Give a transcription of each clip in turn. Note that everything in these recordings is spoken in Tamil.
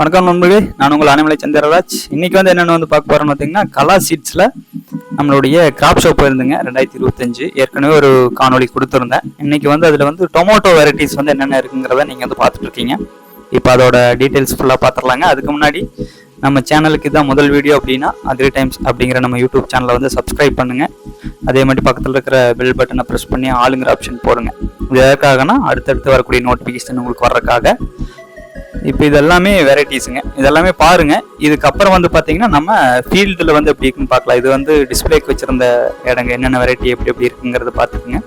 வணக்கம் நண்பர்களே. நான் உங்கள் அனிமலை சந்திரராஜ். இன்னைக்கு வந்து என்னென்ன வந்து பார்க்க போகிறேன்னு பார்த்தீங்கன்னா கலா சீட்ஸில் நம்மளுடைய கிராப் ஷோ போயிருந்துங்க ரெண்டாயிரத்தி இருபத்தஞ்சு. ஏற்கனவே ஒரு காணொளி கொடுத்துருந்தேன். இன்னைக்கு வந்து அதில் வந்து டொமேட்டோ வெரைட்டிஸ் வந்து என்னென்ன இருக்குங்கிறத நீங்கள் வந்து பார்த்துட்டு இருக்கீங்க. இப்போ அதோட டீட்டெயில்ஸ் ஃபுல்லாக பார்த்துடலாங்க. அதுக்கு முன்னாடி நம்ம சேனலுக்கு இதான் முதல் வீடியோ அப்படின்னா அக்ரி டைம்ஸ் அப்படிங்கிற நம்ம யூடியூப் சேனலை வந்து சப்ஸ்கிரைப் பண்ணுங்க. அதே மாதிரி பக்கத்தில் இருக்கிற பெல் பட்டனை ப்ரெஸ் பண்ணி ஆளுங்கிற ஆப்ஷன் போடுங்க. இது எதற்காகனா அடுத்தடுத்து வரக்கூடிய நோட்டிஃபிகேஷன் உங்களுக்கு வர்றதுக்காக இப்போ இதெல்லாமே வெரைட்டிஸுங்க இதெல்லாமே பாருங்க. இதுக்கப்புறம் வந்து பார்த்தீங்கன்னா நம்ம ஃபீல்டில் வந்து எப்படி இருக்குன்னு பார்க்கலாம். இது வந்து டிஸ்பிளேக்கு வச்சுருந்த இடங்க என்னென்ன வெரைட்டி எப்படி எப்படி இருக்குங்கிறத பார்த்துக்குங்க.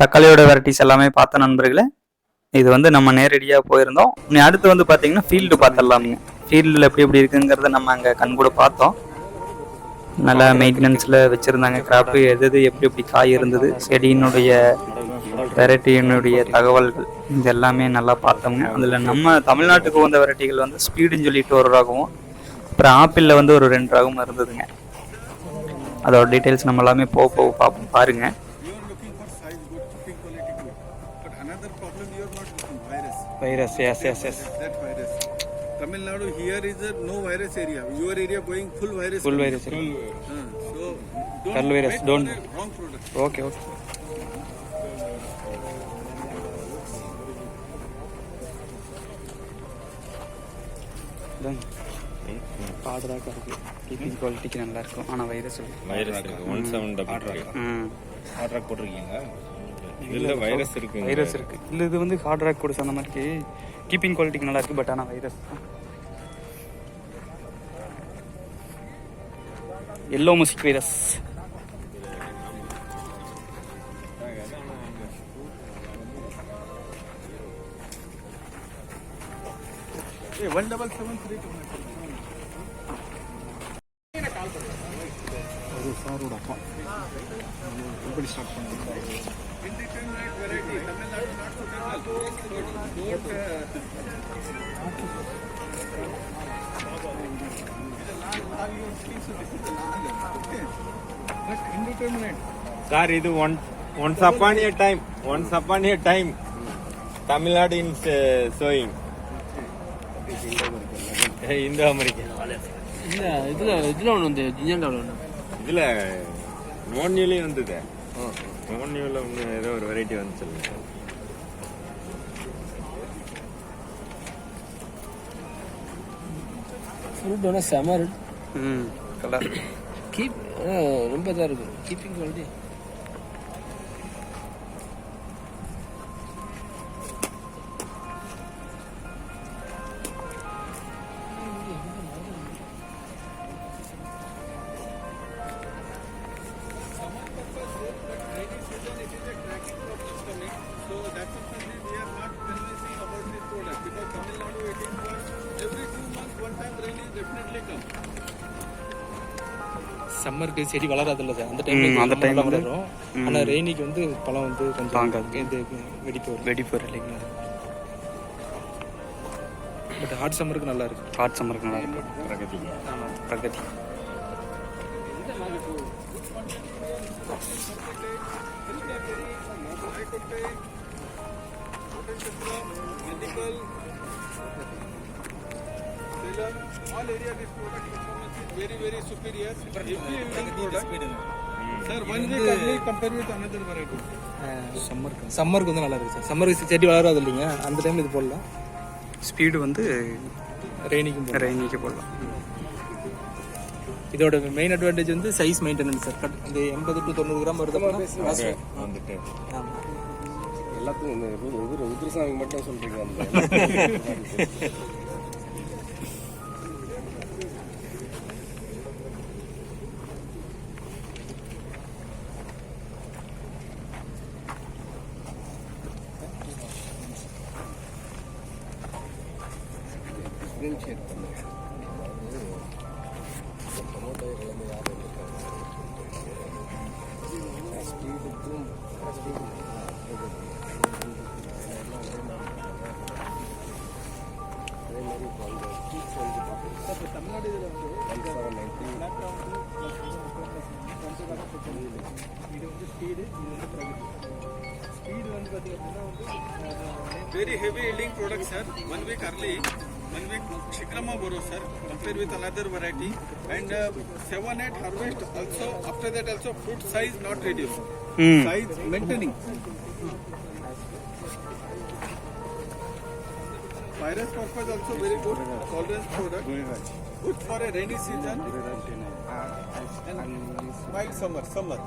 தக்காளியோட வெரைட்டிஸ் எல்லாமே பார்த்த நண்பர்களே இது வந்து நம்ம நேரடியாக போயிருந்தோம். இனி அடுத்து வந்து பார்த்தீங்கன்னா ஃபீல்டு பார்த்துடலாமுங்க ஃபீல்டில் எப்படி எப்படி இருக்குங்கிறத நம்ம அங்கே கண் கூட பார்த்தோம். நல்லா மெயின்டெனன்ஸில் வச்சுருந்தாங்க கிராப்பு எது எது எப்படி எப்படி காய் இருந்தது செடியினுடைய வெரைட்டியினுடைய தகவல்கள் இது எல்லாமே நல்லா பார்த்தோங்க அதில் நம்ம தமிழ்நாட்டுக்கு வந்த வெரைட்டிகள் வந்து ஸ்பீடுன்னு சொல்லிட்டு ஒரு ராகவும் அப்புறம் ஆப்பிளில் வந்து ஒரு ரெண்டு ராகவும் இருந்ததுங்க. அதோட டீட்டெயில்ஸ் நம்ம எல்லாமே போக போக பார்ப்போம் பாருங்கள் virus. Virus, yes, yes, yes. That virus. Tamil Nadu here is a no virus area. Your area going full virus. Full coming. virus. Uh, so don't Full virus, wait don't- for a wrong product. Okay, okay. பாடுறாக்கா இருக்கு கீப்பிங் குவாலிட்டிக்கு நல்லா இருக்கும் ஆனால் வைரஸ் வைரஸ் இருக்கு ஒன் செவன் டபுள் ம் ஹார்ட் ராக் போட்டிருக்கீங்க இதுல வைரஸ் இருக்கு வைரஸ் இருக்கு. இல்லை இது வந்து ஹார்ட் ராக் கூட சொன்ன மாதிரி கீப்பிங் குவாலிட்டிக்கு நல்லா இருக்கு பட் ஆனால் virus yellow முஸ்க் virus Hey, one double seven Don't, uh, But indeterminate. Sir இது one once upon a time once upon a time Tamil Nadu in sowing Indo America இல்ல இதுல இதுல ஒண்ணு வந்து ஜிஞ்சண்டாவில் ஒண்ணு. இதுல நோன் நியூலையும் வந்தது. நோன் நியூல ஒன்று ஏதோ ஒரு வெரைட்டி வந்து சொல்லுங்க ஃப்ரூட் ஒன்று செம ம் கலர் கீப் ரொம்ப இதாக இருக்கு. கீப்பிங் குவாலிட்டி சம்மருக்கு செடி வளராதுல்ல சார். அந்த ம், டைம்ல அந்த வந்து- வளரும். ம். ஆனா ரெய்னிக்கு வந்து பழம் வந்து கொஞ்சம் தாங்காது. இது வெடிப்பு வரும். வெடிப்போர் இல்லைங்களா? பட் ஹாட் சம்மருக்கு நல்லா இருக்கு ஹாட் சம்மருக்கு நல்லா இருக்கும். Pragati. Pragati. Medical, all area this product performance is very, very superior. Product. சம்மருக்கு சம்மருக்கு வந்து நல்லா இருக்கு சார் சம்மருக்கு செடி வளராது இல்லைங்க அந்த டைம் இது போடலாம் ஸ்பீடு வந்து ரெய்னிக்கும் போடலாம் ரெயினிக்கு போடலாம் இதோட மெயின் அட்வான்டேஜ் வந்து சைஸ் மெயின்டெனன்ஸ் சார் கட் இந்த எண்பது டு தொண்ணூறு கிராம் வருது வந்துட்டு ஆமாம் எல்லாத்துக்கும் ருத்ரசாமி மட்டும் சொல்றீங்க very heavy yielding product sir one week early one week शीघ्रमा borrow sir compare with another variety and seven eight harvest also after that also fruit size not reduced ம் Size maintaining. Virus purpose also very good. Tolerance product. Good for a rainy season. And mild summer, summer.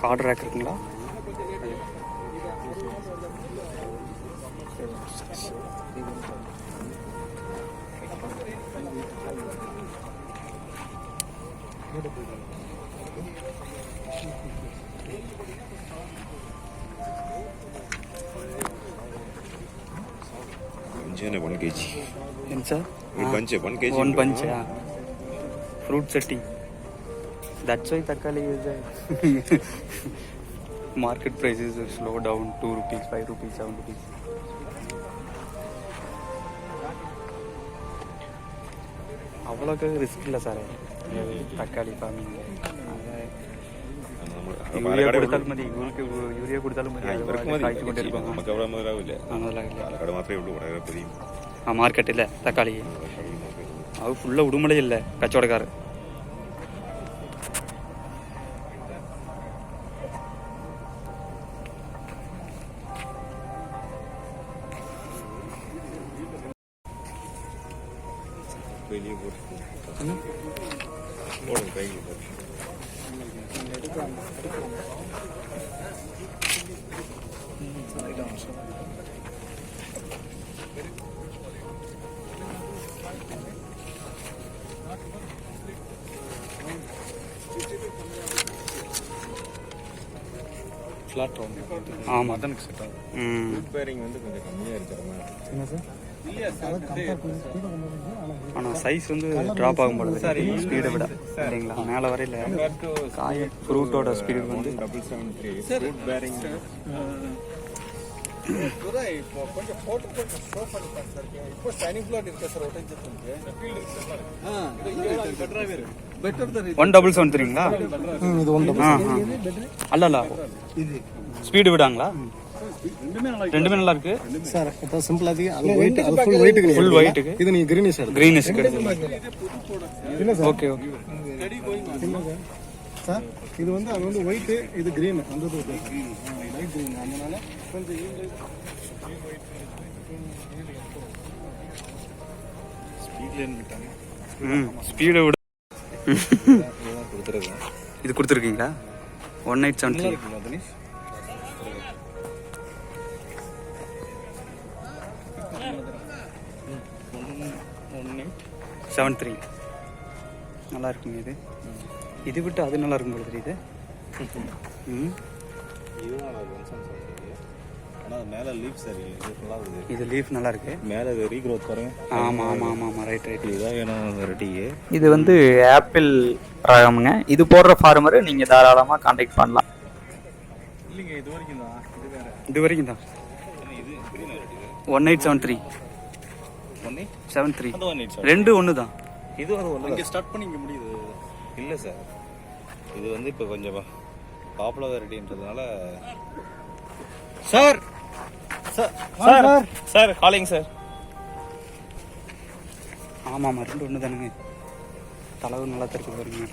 Card rack இருக்குங்களா Bunch one kg. என்ன sir One bunch, one kg. One bunch fruit setting that's why தக்காளி market price is slow down two rupees five rupees seven rupees அவ்வளோக்கு ரிஸ்க் இல்லை சார் തക്കാളി ഫാമിങ് യൂറിയ കൊടുത്താൽ മതി ഇവർക്ക് യൂറിയ കൊടുത്താലും മതി ആ മാർക്കറ്റില്ലേ തക്കാളി അത് ഫുള്ള് ഉടുമലയല്ലേ കച്ചവടക്കാർ വലിയ கையில் ஃப்ளாட் ஆமாம் அதானுக்கு செட் ஆகும். பேரிங் வந்து கொஞ்சம் கம்மியாக இருக்கிற மாதிரி என்ன சார் ஆனால் சைஸ் வந்து ட்ராப் ஆகும் போது ஸ்பீடை விட. சரிங்களா? மேலே வரையில் காய் ஃப்ரூட்டோட ஸ்பீடு வந்து ஒன் டபுள் செவன் த்ரீங்களா இது அல்ல ஸ்பீடு விடாங்களா? ரெண்டுமே நல்லா இருக்கு. சார் இப்போ சிம்பிளாக அது ஒயிட் அது ஃபுல் ஒயிட்டுக்கு ஃபுல் ஒயிட்டுக்கு இது நீங்கள் கிரீனிஷ் எடுத்து கிரீனிஷ் இல்லை sir? Okay okay sir? Sir இது வந்து அது வந்து ஒயிட்டு இது கிரீன் அந்த இது லைட் கிரீன் அதனால கொஞ்சம் ம் ஸ்பீடை விட இது கொடுத்துருக்கீங்களா? One eight seven seven three நல்லா இருக்குங்க இது. இது விட்டு அது நல்லா இருக்கும் போல தெரியுது. ம். ஆனால் மேலே லீஃப் சரி இது நல்லா இருக்குது இது லீஃப் நல்லா இருக்கு. மேலே இது ரீக்ரோத் பாருங்க ஆமாம் ஆமாம் ஆமாம் ஆமாம் ரைட் ரைட் இதான் வேணும் வெரைட்டிக்கு இது வந்து ஆப்பிள் ரகமுங்க. இது போடுற ஃபார்மரு நீங்கள் தாராளமாக காண்டாக்ட் பண்ணலாம். இல்லைங்க இது வரைக்கும் தான். இது வேற. இது வரைக்கும் தான். One eight seven three one eight seven three ரெண்டு ஒன்று தான் இது அது ஒன்று இங்கே ஸ்டார்ட் பண்ணி இங்கே முடியுது. இல்லை சார் இது வந்து இப்போ கொஞ்சம் popular வெரைட்டின்றதுனால sir sir sir calling sir ஆமாம் ரெண்டு ஒன்று தானுங்க தளவு நல்லா திருக்கு பாருங்க.